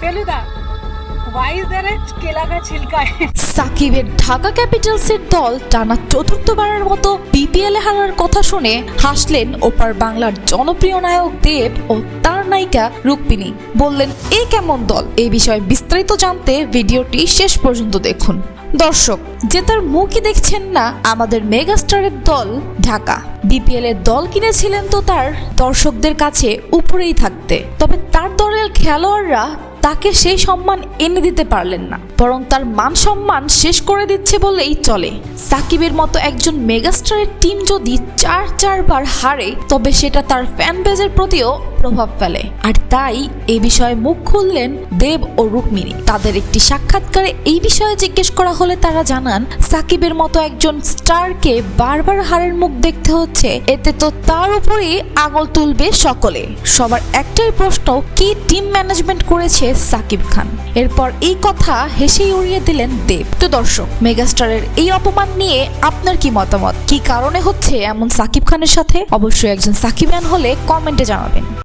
ফেলুদা সাকিবের ঢাকা ক্যাপিটালসের দল টানা চতুর্থবারের মতো বিপিএল হারার কথা শুনে হাসলেন ওপার বাংলার জনপ্রিয় নায়ক দেব ও তার নায়িকা রুক্মিণী। বললেন, এ কেমন দল? এ বিষয়ে বিস্তারিত জানতে ভিডিওটি শেষ পর্যন্ত দেখুন। দর্শক জেতার মুখই দেখছেন না, আমাদের মেগাস্টারের দল ঢাকা। বিপিএল এর দল কিনেছিলেন তো তার দর্শকদের কাছে উপরেই থাকতে। তবে তার দলের খেলোয়াড়রা তাকে সেই সম্মান এনে দিতে পারলেন না, বরং তার মান সম্মান শেষ করে দিচ্ছে বললেই চলে। সাকিবের মতো একজন মেগাস্টারের টিম যদি চার চারবার হারে, তবে সেটা তার ফ্যান বেজের প্রতিও প্রভাব ফেলে। আর তাই এ বিষয়ে মুখ খুললেন দেব ও রুক্মিণী। তাদের একটি সাক্ষাৎকারে এই বিষয়ে জিজ্ঞেস করা হলে তারা জানান, সাকিবের মতো একজন স্টারকে বারবার হারের মুখ দেখতে হচ্ছে, এতে তো তার উপরেই আঙুল তুলবে সকলে। সবার একটাই প্রশ্ন, কি টিম ম্যানেজমেন্ট করেছে সাকিব খান। এরপর এই কথা হেসেই উড়িয়ে দিলেন দেব। তো দর্শক, মেগাস্টারের এই অপমান নিয়ে আপনার কি মতামত? কি কারণে হচ্ছে এমন সাকিব খানের সাথে? অবশ্যই একজন সাকিব খান হলে কমেন্টে জানাবেন।